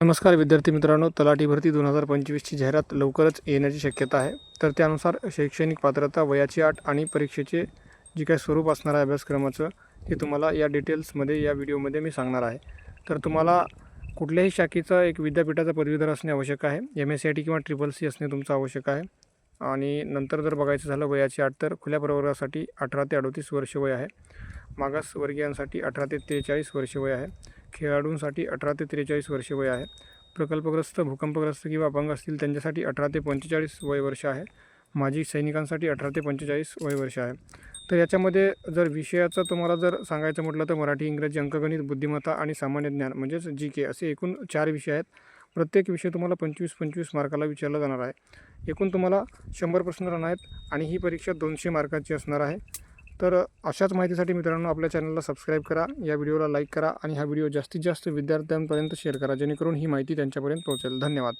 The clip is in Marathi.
नमस्कार विद्यार्थी मित्रांनो तलाठी भरती दोन हजार पंचवीसची जाहिरात लवकरच येण्याची शक्यता आहे. तर त्यानुसार शैक्षणिक पात्रता वयाची आठ आणि परीक्षेचे जे काही स्वरूप असणार आहे अभ्यासक्रमाचं ते तुम्हाला या डिटेल्समध्ये या व्हिडिओमध्ये मी सांगणार आहे. तर तुम्हाला कुठल्याही शाखेचा एक विद्यापीठाचा पदवीधर असणे आवश्यक आहे. M S C I T किंवा ट्रिपल सी असणे तुमचं आवश्यक आहे. आणि नंतर जर बघायचं झालं वयाची आठ तर खुल्या प्रवर्गासाठी अठरा ते अडतीस वर्ष वय आहे. मागासवर्गीयांसाठी अठरा ते त्रेचाळीस वर्ष वय आहे. खेळाडूंसाठी अठरा ते त्रेचाळीस वर्षे वय आहे. प्रकल्पग्रस्त भूकंपग्रस्त किंवा अपंग असतील त्यांच्यासाठी अठरा ते पंचेचाळीस वय वर्ष आहे. माजी सैनिकांसाठी अठरा ते पंचेचाळीस वय वर्ष आहे. तर याच्यामध्ये जर विषयाचं तुम्हाला जर सांगायचं म्हटलं तर मराठी इंग्रजी अंकगणित बुद्धिमत्ता आणि सामान्य ज्ञान म्हणजेच जी के असे एकूण चार विषय आहेत. प्रत्येक विषय तुम्हाला पंचवीस पंचवीस मार्काला विचारला जाणार आहे. एकूण तुम्हाला शंभर प्रश्न राहणार आहेत आणि ही परीक्षा दोनशे मार्काची असणार आहे. तर अशाच माहितीसाठी मित्रांनो आपल्या चॅनलला सबस्क्राईब करा या व्हिडिओला लाईक करा आणि हा व्हिडिओ जास्तीत जास्त विद्यार्थ्यांपर्यंत शेअर करा जेणेकरून ही माहिती त्यांच्यापर्यंत पोहोचेल. धन्यवाद.